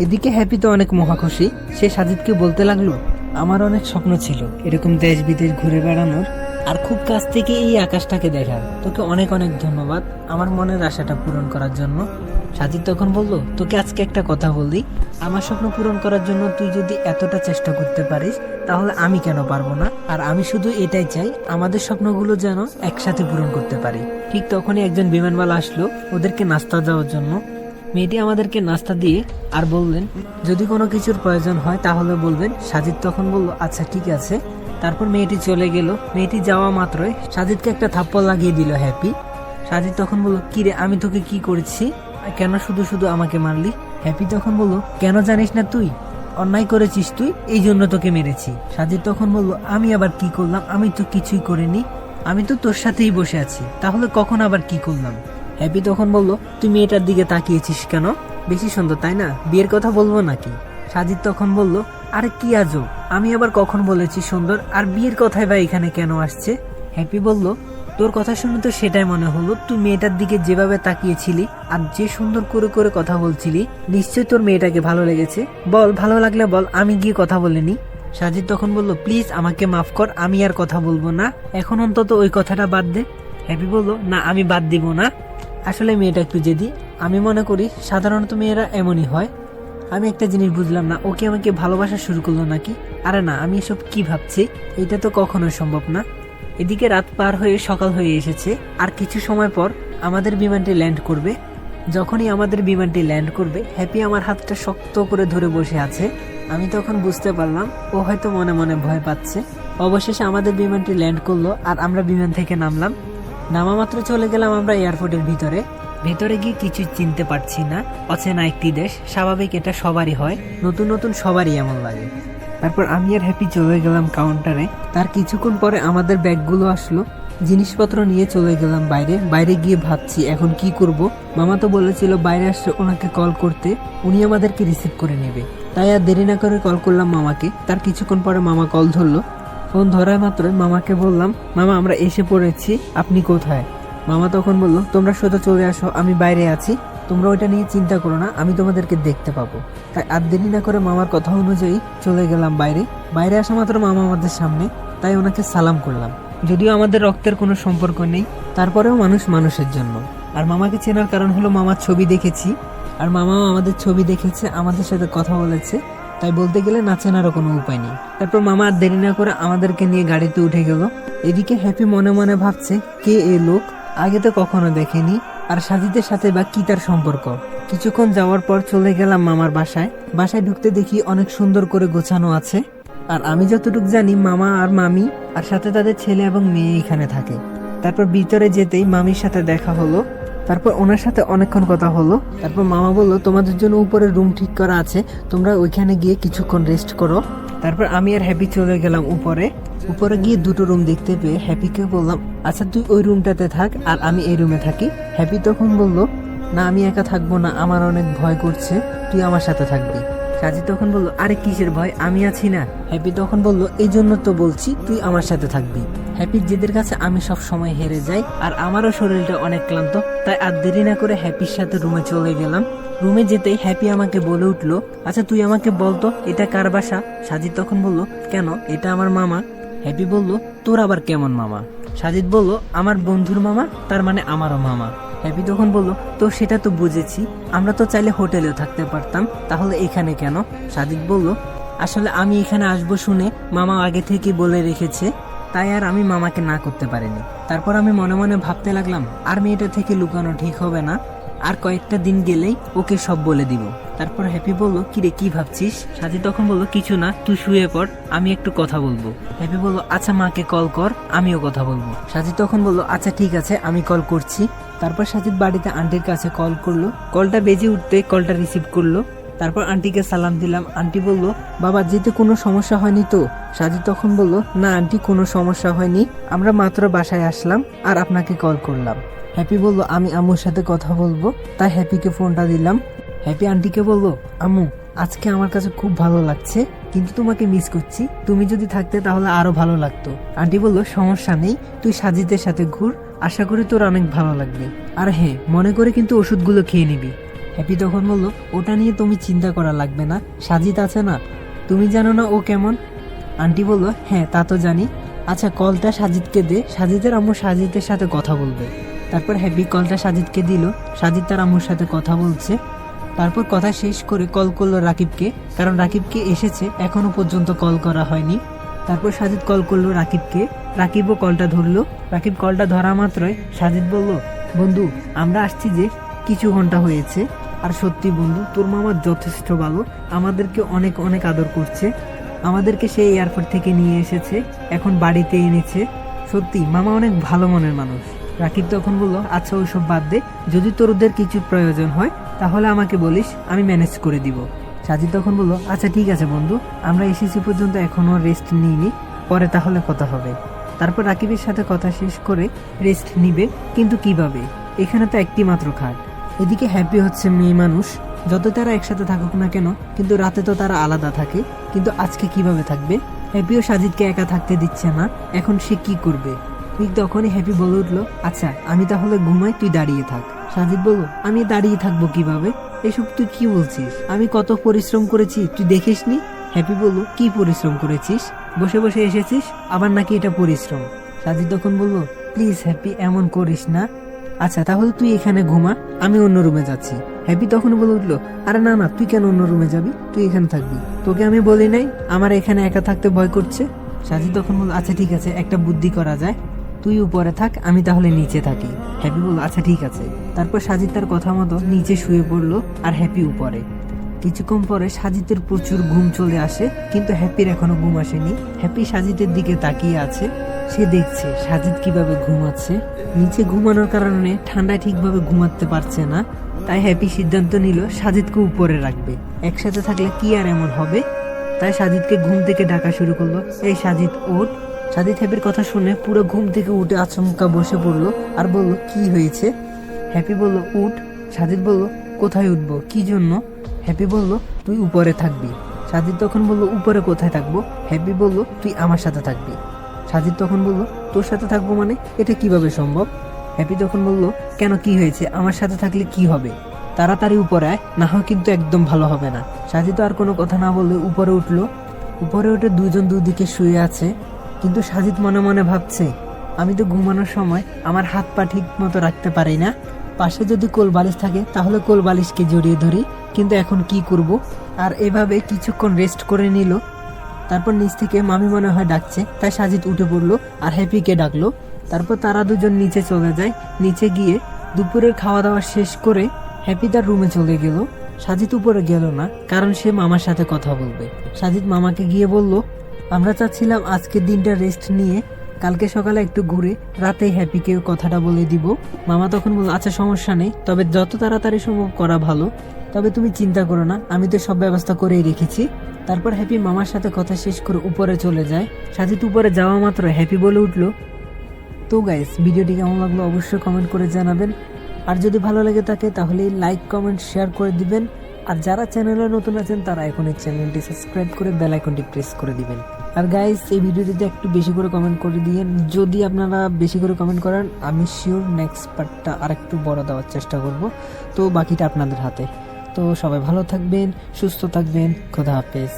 এদিকে হ্যাপি তো অনেক মহাখুশি। সে সাজিদকে বলতে লাগল, আমার অনেক স্বপ্ন ছিল, এরকম দেশ বিদেশ ঘুরে বেড়ানোর। আর খুব কাছ থেকে এই আকাশটাকে দেখার। তোকে অনেক অনেক ধন্যবাদ। আমার মনের আশাটা পূরণ করার জন্য। সাজিদ তখন বলল, তোকে আজকে একটা কথা বলি। আমার স্বপ্ন পূরণ করার জন্য তুই যদি এতটা চেষ্টা করতে পারিস, তাহলে আমি কেন পারব না? আর আমি শুধু এটাই চাই, আমাদের স্বপ্নগুলো যেন একসাথে পূরণ করতে পারি। ঠিক তখনই একজন বিমানবালা আসলো ওদেরকে নাস্তা দেওয়ার জন্য। মেয়েটি আমাদেরকে নাস্তা দিয়ে আর বললেন, যদি কোনো কিছুর প্রয়োজন হয় তাহলে বলবেন। সাজিদ তখন বলল আচ্ছা ঠিক আছে। তারপর মেয়েটি চলে গেল। মেয়েটি যাওয়া মাত্রই সাজিদকে একটা থাপ্পড় লাগিয়ে দিল হ্যাপি। সাজিদ তখন বলল কিরে আমি তোকে কি করেছি? কেন শুধু শুধু আমাকে মারলি? হ্যাপি তখন বলল, কেন জানিস না তুই? অন্যায় করেছিস তুই, এই জন্য তোকে মেরেছি। সাজিদ তখন বলল, আমি আবার কি করলাম? আমি তো কিছুই করিনি। আমি তো তোর সাথেই বসে আছি। তাহলে কখন আবার কি করলাম? হ্যাপি তখন বলল তুই মেয়েটার দিকে তাকিয়েছিস কেন? বেশি সুন্দর, তাই না? বিয়ের কথা বলব নাকি? সাজিদ তখন বলল, আর কি আজব! আমি আবার কখন বলেছি সুন্দর? আর বিয়ের কথাই বা এখানে কেন আসছে? হ্যাপি বলল, তোর কথা শুনে তো সেটাই মনে হলো তুই মেয়েটার দিকে যেভাবে তাকিয়েছিলি আর যে সুন্দর করে করে কথা বলছিলি নিশ্চয় তোর মেয়েটাকে ভালো লেগেছে। বল, ভালো লাগলে বল, আমি গিয়ে কথা বলিনি সাজিদ তখন বলল, প্লিজ আমাকে মাফ কর, আমি আর কথা বলব না। এখন অন্তত ওই কথাটা বাদ দে। হ্যাপি বলল, না, আমি বাদ দিব না। আসলে মেয়েটা একটু জেদি। আমি মনে করি সাধারণত মেয়েরা এমনই হয়। আমি একটা জিনিস বুঝলাম না, ওকে আমাকে ভালোবাসা শুরু করল নাকি? আরে না, আমি এসব কি ভাবছি? এটা তো কখনো সম্ভব না। এদিকে রাত পার হয়ে সকাল হয়ে এসেছে, আর কিছু সময় পর আমাদের বিমানটি ল্যান্ড করবে। যখনই আমাদের বিমানটি ল্যান্ড করবে, হ্যাপি আমার হাতটা শক্ত করে ধরে বসে আছে। আমি তখন বুঝতে পারলাম, ও হয়তো মনে মনে ভয় পাচ্ছে। অবশেষে আমাদের বিমানটি ল্যান্ড করল, আর আমরা বিমান থেকে নামলাম। নামা মাত্র চলে গেলাম আমরা এয়ারপোর্টের ভিতরে। ভেতরে গিয়ে কিছু চিনতে পারছি না। অচেনা একটি দেশ স্বাভাবিক এটা সবারই হয়। নতুন নতুন সবারই এমন লাগে। তারপর আমি আর হ্যাপি চলে গেলাম কাউন্টারে। তার কিছুক্ষণ পরে আমাদের ব্যাগগুলো আসলো। জিনিসপত্র নিয়ে চলে গেলাম বাইরে। বাইরে গিয়ে ভাবছি এখন কি করব? মামা তো বলেছিল বাইরে আসলে ওনাকে কল করতে। উনি আমাদেরকে রিসিভ করে নেবে। তাই আর দেরি না করে কল করলাম মামাকে। তার কিছুক্ষণ পরে মামা কল ধরলো। ফোন ধরা মাত্র মামাকে বললাম, মামা, আমরা এসে পড়েছি, আপনি কোথায়? মামা তখন বলল, তোমরা সোজা চলে আসো, আমি বাইরে আছি, তোমরা ওইটা নিয়ে চিন্তা করো না, আমি তোমাদেরকে দেখতে পাবো। তাই আর দেরি না করে মামার কথা অনুযায়ী চলে গেলাম বাইরে। বাইরে আসা মাত্র মামা আমাদের সামনে, তাই ওনাকে সালাম করলাম। যদিও আমাদের রক্তের কোনো সম্পর্ক নেই, তারপরেও মানুষ মানুষের জন্য। আর মামাকে চেনার কারণ হলো মামার ছবি দেখেছি, আর মামাও আমাদের ছবি দেখেছে, আমাদের সাথে কথা বলেছে। তাই বলতে গেলে না চেনারও কোনো উপায় নেই। তারপর মামা আর দেরি না করে আমাদেরকে নিয়ে গাড়িতে উঠে গেল। এদিকে হ্যাপি মনে মনে ভাবছে, কে এ লোক? আগে তো কখনো দেখেনি। আর সাজিদের সাথে বা কি তার সম্পর্ক? কিছুক্ষণ যাওয়ার পর চলে গেলাম মামার বাসায়। বাসায় ঢুকতে দেখি অনেক সুন্দর করে গোছানো আছে। আর আমি যতটুকু জানি, মামা আর মামি, আর সাথে তাদের ছেলে এবং মেয়ে এখানে থাকে। তারপর ভিতরে যেতেই মামির সাথে দেখা হলো। তারপর ওনার সাথে অনেকক্ষণ কথা হলো। তারপর মামা বলল, তোমাদের জন্য উপরে রুম ঠিক করা আছে, তোমরা ওইখানে গিয়ে কিছুক্ষণ রেস্ট করো। তারপর আমি আর হ্যাপি চলে গেলাম উপরে। উপরে গিয়ে দুটো রুম দেখতে পেয়ে হ্যাপিকে বললাম আচ্ছা তুই ওই রুমটাতে থাক আর আমি এই রুমে থাকি। হ্যাপি তখন বলল, না, আমি একা থাকব না, আমার অনেক ভয় করছে, তুই আমার সাথে থাকবি। সাজি তখন বলল, আরে কিসের ভয়? আমি আছি না। হ্যাপি তখন বলল এই জন্য তো বলছি, তুই আমার সাথে থাকবি। হ্যাপি জেদের কাছে, আমি সব সময় হেরে যাই, আর আমারও শরীরটা অনেক ক্লান্ত, তাই আর দেরি না করে হ্যাপির সাথে রুমে চলে গেলাম। রুমে যেতেই হ্যাপি আমাকে বলে উঠল আচ্ছা তুই আমাকে বলতো এটা কার বাসা? সাজিদ তখন বলল, কেন? এটা আমার মামা। হ্যাপি বলল, তোর আবার কেমন মামা? সাজিদ বলল, আমার বন্ধুর মামা, তার মানে আমারও মামা। হ্যাপি তখন বলল, তো সেটা তো বুঝেছি। আমরা তো চাইলে হোটেলেও থাকতে পারতাম। তাহলে এখানে কেন? সাদিক বলল, আসলে আমি এখানে আসব শুনে মামা আগে থেকে বলে রেখেছে। তাই আর আমি মামাকে না করতে পারিনি। তারপর আমি মনে মনে ভাবতে লাগলাম, আর মেয়েটা থেকে লুকানো ঠিক হবে না। আর কয়েকটা দিন গেলেই ওকে সব বলে দিব। তারপর হ্যাপি বলল, কিরে, কি ভাবছিস? সাজি তখন বলল, কিছু না, তুই শুয়ে পড়, আমি একটু কথা বলব। হ্যাপি বলল আচ্ছা মাকে কল কর, আমিও কথা বলব। সাজি তখন বলল আচ্ছা ঠিক আছে, আমি কল করছি। তারপর সাজিদ বাড়িতে আন্টির কাছে কল করল। কলটা বেজে উঠতে কলটা রিসিভ করল। তারপর আন্টিকে সালাম দিলাম। আন্টি বলল, বাবা যেতে কোনো সমস্যা হয়নি তো? সাজিদ তখন বলল, না আন্টি, কোনো সমস্যা হয়নি। আমরা মাত্র বাসায় আসলাম আর আপনাকে কল করলাম। হ্যাপি বলল, আমি আম্মুর সাথে কথা বলব। তাই হ্যাপিকে ফোনটা দিলাম। হ্যাপি আন্টিকে বলল, আম্মু আজকে আমার কাছে খুব ভালো লাগছে, কিন্তু তোমাকে মিস করছি। তুমি যদি থাকতে তাহলে আরও ভালো লাগতো। আন্টি বলল, সমস্যা নেই, তুই সাজিদের সাথে ঘুর, আশা করি তোর অনেক ভালো লাগবে। আর হ্যাঁ মনে করে কিন্তু ওষুধগুলো খেয়ে নিবি। হ্যাপি তখন বলল, ওটা নিয়ে তুমি চিন্তা করা লাগবে না, সাজিদ আছে না, তুমি জানো না ও কেমন? আন্টি বলল হ্যাঁ তা তো জানি। আচ্ছা কলটা সাজিদকে দে, সাজিদের আম্মু সাজিদের সাথে কথা বলবে। তারপর হ্যাপি কলটা সাজিদকে দিল, সাজিদ তার আম্মুর সাথে কথা বলছে তারপর কথা শেষ করে কল করল রাকিবকে, কারণ রাকিবকে এসেছে, এখনও পর্যন্ত কল করা হয়নি। তারপর সাজিদ কল করল রাকিবকে, রাকিবও কলটা ধরলো। রাকিব কলটা ধরা মাত্রই সাজিদ বলল, বন্ধু, আমরা আসছি যে কিছু ঘণ্টা হয়েছে। আর সত্যি বন্ধু, তোর মামা যথেষ্ট ভালো, আমাদেরকে অনেক অনেক আদর করছে। আমাদেরকে সেই এয়ারপোর্ট থেকে নিয়ে এসেছে, এখন বাড়িতে এনেছে। সত্যি, মামা অনেক ভালো মনের মানুষ। রাকিব তখন বলল আচ্ছা ওইসব বাদ দে। যদি তোর ওদের কিছু প্রয়োজন হয় তাহলে আমাকে বলিস, আমি ম্যানেজ করে দিব। সাজিদ তখন বলল আচ্ছা ঠিক আছে বন্ধু, আমরা এসেছি পর্যন্ত এখনও রেস্ট নিইনি, পরে তাহলে কথা হবে। তারপর রাকিবের সাথে কথা শেষ করে রেস্ট নিবে, কিন্তু কীভাবে? এখানে তো একটি মাত্র খাট। এদিকে হ্যাপি হচ্ছে মেয়ে মানুষ, যত তারা একসাথে থাকুক না কেন, কিন্তু রাতে তো তারা আলাদা থাকে, কিন্তু আজকে কীভাবে থাকবে? হ্যাপিও সাজিদকে একা থাকতে দিচ্ছে না, এখন সে কি করবে? ঠিক তখনই হ্যাপি বলে উঠল আচ্ছা আমি তাহলে ঘুমাই, তুই দাঁড়িয়ে থাক। সাজিদ বলল, আমি দাঁড়িয়ে থাকব কীভাবে? এসব তুই কি বলছিস? আমি কত পরিশ্রম করেছি, তুই দেখিসনি? হ্যাপি বলল, কি পরিশ্রম করেছিস? বসে বসে এসেছিস, আবার নাকি এটা পরিশ্রম? সাজিদ তখন বলল, প্লিজ হ্যাপি, এমন করিস না। আচ্ছা তাহলে তুই এখানে ঘুমা, আমি অন্য রুমে যাচ্ছি। হ্যাপি তখন বলে উঠল, আরে না না, তুই কেন অন্য রুমে যাবি? তুই এখানে থাকবি। তোকে আমি বলি নাই, আমার এখানে একা থাকতে ভয় করছে? সাজিদ তখন বলল আচ্ছা ঠিক আছে, একটা বুদ্ধি করা যায়। তুই উপরে থাক, আমি তাহলে নিচে থাকি। হ্যাপি বলল আচ্ছা ঠিক আছে। তারপর সাজিদ তার কথা মতো নিচে শুয়ে পড়ল আর হ্যাপি উপরে। কিছুক্ষণ পরে সাজিদের প্রচুর ঘুম চলে আসে, কিন্তু হ্যাপির এখনও ঘুম আসেনি। হ্যাপি সাজিদের দিকে তাকিয়ে আছে। সে দেখছে সাজিদ কীভাবে ঘুমাচ্ছে। নিচে ঘুমানোর কারণে ঠান্ডায় ঠিকভাবে ঘুমাতে পারছে না। তাই হ্যাপি সিদ্ধান্ত নিল, সাজিদকে উপরে রাখবে। একসাথে থাকলে কি আর এমন হবে? তাই সাজিদকে ঘুম থেকে ডাকা শুরু করল। এই সাজিদ, ওঠ। সাজিদ হ্যাপির কথা শুনে পুরো ঘুম থেকে উঠে আচমকা বসে পড়ল আর বলল, কি হয়েছে? হ্যাপি বলল, উঠ। সাজিদ বলল, কোথায় উঠবো? কি জন্য? হ্যাপি বলল, তুই উপরে থাকবি। সাজিদ তখন বলল, উপরে কোথায় থাকব? হ্যাপি বলল, তুই আমার সাথে থাকবি। সাজিদ তখন বলল, তোর সাথে থাকব মানে? এটা কীভাবে সম্ভব? হ্যাপি তখন বলল, কেন কি হয়েছে? আমার সাথে থাকলে কি হবে? তাড়াতাড়ি উপরে আয়, না হয় কিন্তু একদম ভালো হবে না। সাজিদ আর কোনো কথা না বলে উপরে উঠল। উপরে উঠে দুজন দুদিকে শুয়ে আছে। কিন্তু সাজিদ মনে মনে ভাবছে, আমি তো ঘুমানোর সময় আমার হাত পা ঠিক মতো রাখতে পারি না। পাশে যদি কোল বালিশ থাকে, তাহলে কোল বালিশকে জড়িয়ে ধরি। কিন্তু এখন কি করব? আর এভাবে কিছুক্ষণ রেস্ট করে নিল। তারপর নিচ থেকে মামি মনে হয় ডাকছে, তাই সাজিদ উঠে পড়ল আর হ্যাপিকে ডাকলো। তারপর তারা দুজন নিচে চলে যায়। নিচে গিয়ে দুপুরের খাওয়া দাওয়া শেষ করে হ্যাপি তার রুমে চলে গেল। সাজিদ উপরে গেল না, কারণ সে মামার সাথে কথা বলবে। সাজিদ মামাকে গিয়ে বলল আমরা চাচ্ছিলাম আজকের দিনটা রেস্ট নিয়ে কালকে সকালে একটু ঘুরে রাতেই হ্যাপিকে কথাটা বলে দিব। মামা তখন বলল আচ্ছা সমস্যা নেই, তবে যত তাড়াতাড়ি সম্ভব করা ভালো। তবে তুমি চিন্তা করো না, আমি তো সব ব্যবস্থা করেই রেখেছি। তারপর হ্যাপি মামার সাথে কথা শেষ করে উপরে চলে যায়। সাজিদ উপরে যাওয়া মাত্র হ্যাপি বলে উঠল। তো গাইস ভিডিওটি কেমন লাগল অবশ্যই কমেন্ট করে জানাবেন। আর যদি ভালো লেগে থাকে, তাহলে লাইক কমেন্ট শেয়ার করে দিবেন। আর যারা চ্যানেলে নতুন আছেন, তারা এখন এই চ্যানেলটি সাবস্ক্রাইব করে বেল আইকনটি প্রেস করে দিবেন। আর গাইস এই ভিডিওটিতে একটু বেশি করে কমেন্ট করে দিয়ে যদি আপনারা বেশি করে কমেন্ট করেন, আমি শিওর নেক্সট পার্টটা আর একটু বড় দেওয়ার চেষ্টা করব। তো বাকিটা আপনাদের হাতে। তো সবাই ভালো থাকবেন, সুস্থ থাকবেন, খোদা হাফেজ।